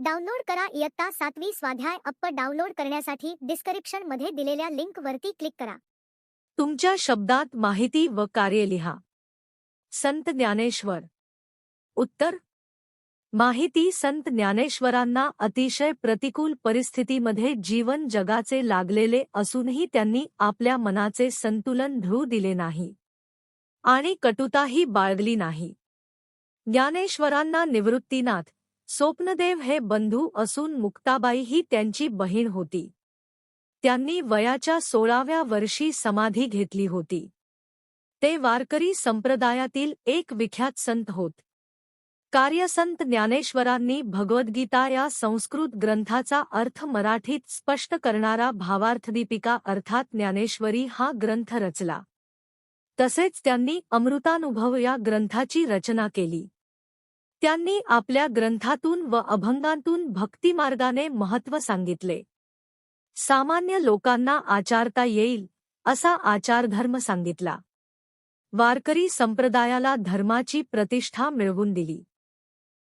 Download करा इयत्ता सातवी स्वाध्याय अप्प डाउनलोड करण्यासाठी डिस्क्रिप्शनमध्ये दिलेल्या लिंक वरती क्लिक करा. तुमच्या शब्दात माहिती व कार्य लिहा. संत ज्ञानेश्वर. उत्तर. माहिती संत ज्ञानेश्वरांना अतिशय प्रतिकूल परिस्थितीमध्ये जीवन जगाचे लागलेले असूनही त्यांनी आपल्या मनाचे संतुलन ढळू दिले नाही. आणि कटुताही बाळगली नाही. ज्ञानेश्वरांना निवृत्तीनाथ. स्वप्नदेव हे बंधू असून मुक्ताबाई ही त्यांची बहीण होती. त्यांनी वयाच्या सोळाव्या वर्षी समाधी घेतली होती. ते वारकरी संप्रदायातील एक विख्यात संत होत. कार्यसंत ज्ञानेश्वरांनी भगवद्गीता या संस्कृत ग्रंथाचा अर्थ मराठीत स्पष्ट करणारा भावार्थदीपिका अर्थात ज्ञानेश्वरी हा ग्रंथ रचला. तसेच त्यांनी अमृतानुभव या ग्रंथाची रचना केली. त्यांनी आपल्या ग्रंथातून व अभंगांतून भक्तिमार्गाने महत्त्व सांगितले. सामान्य लोकांना आचारता येईल असा आचारधर्म सांगितला. वारकरी संप्रदायाला धर्माची प्रतिष्ठा मिळवून दिली.